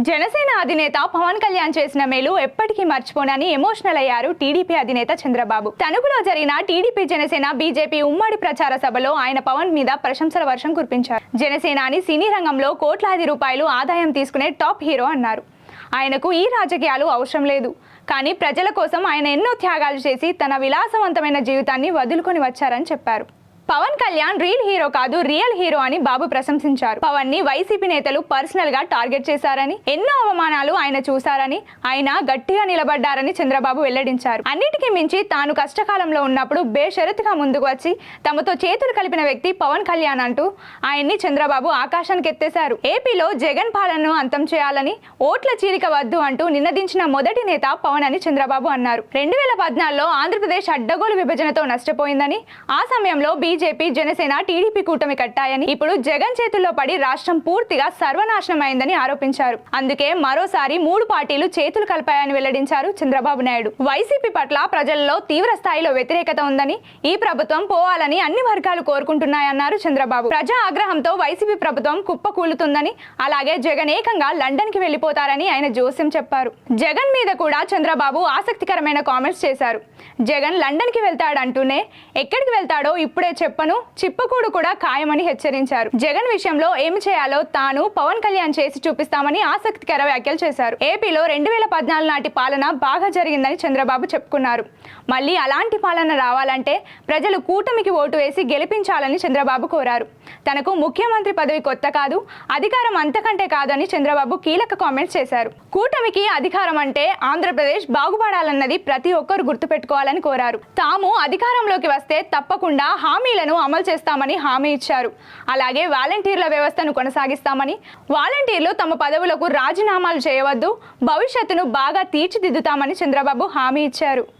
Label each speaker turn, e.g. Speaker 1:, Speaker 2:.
Speaker 1: జనసేన అధినేత పవన్ కళ్యాణ్ చేసిన మేలు ఎప్పటికీ మర్చిపోనని ఎమోషనల్ అయ్యారు టీడీపీ అధినేత చంద్రబాబు. తణుకులో జరిగిన టీడీపీ జనసేన బీజేపీ ఉమ్మడి ప్రచార సభలో ఆయన పవన్ మీద ప్రశంసల వర్షం కురిపించారు. జనసేనాని సినీ రంగంలో కోట్లాది రూపాయలు ఆదాయం తీసుకునే టాప్ హీరో అన్నారు. ఆయనకు ఈ రాజకీయాలు అవసరం లేదు. కానీ ప్రజల కోసం ఆయన ఎన్నో త్యాగాలు చేసి తన విలాసవంతమైన జీవితాన్ని వదులుకొని వచ్చారని చెప్పారు. పవన్ కళ్యాణ్ రీల్ హీరో కాదు రియల్ హీరో అని బాబు ప్రశంసించారు. పవన్ని వైసీపీ నేతలు పర్సనల్గా టార్గెట్ చేశారని ఎన్నో అవమానాలు ఆయన చూశారని ఆయన గట్టిగా నిలబడ్డారని చంద్రబాబు వెల్లడించారు. అన్నిటికీ మించి తాను కష్టకాలంలో ఉన్నప్పుడు బేషరతుగా ముందుకు వచ్చి తమతో చేతులు కలిపిన వ్యక్తి పవన్ కళ్యాణ్ అంటూ ఆయన్ని చంద్రబాబు ఆకాశానికి ఎత్తేశారు. ఏపీలో జగన్ పాలనను అంతం చేయాలని ఓట్ల చీలిక వద్దు అంటూ నిన్నదించిన మొదటి నేత పవన్ అని చంద్రబాబు అన్నారు. రెండు వేల పద్నాలుగులో ఆంధ్రప్రదేశ్ అడ్డగోలు విభజనతో నష్టపోయిందని ఆ సమయంలో బీజేపీ జనసేన టీడీపీ కూటమి కట్టాయని ఇప్పుడు జగన్ చేతుల్లో పడి రాష్ట్రం పూర్తిగా సర్వనాశనం అయిందని ఆరోపించారు. అందుకే మరోసారి మూడు పార్టీలు చేతులు కలిపాయని వెల్లడించారు చంద్రబాబు నాయుడు. వైసీపీ పట్ల ప్రజల్లో తీవ్ర స్థాయిలో వ్యతిరేకత ఉందని ఈ ప్రభుత్వం పోవాలని అన్ని వర్గాలు కోరుకుంటున్నాయన్నారు చంద్రబాబు. ప్రజా ఆగ్రహంతో వైసీపీ ప్రభుత్వం కుప్పకూలుతుందని అలాగే జగన్ ఏకంగా లండన్కి వెళ్ళిపోతారని ఆయన జోస్యం చెప్పారు. జగన్ మీద కూడా చంద్రబాబు ఆసక్తికరమైన కామెంట్స్ చేశారు. జగన్ లండన్కి వెళ్తాడంటూనే ఎక్కడికి వెళ్తాడో ఇప్పుడే చెప్పను చిప్పకూడు కూడా ఖాయమని హెచ్చరించారు. జగన్ విషయంలో ఏమి చేయాలో తాను పవన్ కళ్యాణ్ చేసి చూపిస్తామని ఆసక్తికర వ్యాఖ్యలు చేశారు. ఏపీలో రెండు వేల పద్నాలుగు నాటి పాలన బాగా జరిగిందని చంద్రబాబు చెప్పుకున్నారు. మళ్ళీ అలాంటి పాలన రావాలంటే ప్రజలు కూటమికి ఓటు వేసి గెలిపించాలని చంద్రబాబు కోరారు. తనకు ముఖ్యమంత్రి పదవి కొత్త కాదు అధికారం అంతకంటే కాదని చంద్రబాబు కీలక కామెంట్స్ చేశారు. కూటమికి అధికారం అంటే ఆంధ్రప్రదేశ్ బాగుపడాలన్నది ప్రతి ఒక్కరు గుర్తుపెట్టుకోవాలని కోరారు. తాము అధికారంలోకి వస్తే తప్పకుండా హామీ హామీలను అమలు చేస్తామని హామీ ఇచ్చారు. అలాగే వాలంటీర్ల వ్యవస్థను కొనసాగిస్తామని వాలంటీర్లు తమ పదవులకు రాజీనామాలు చేయవద్దు భవిష్యత్తును బాగా తీర్చిదిద్దుతామని చంద్రబాబు హామీ ఇచ్చారు.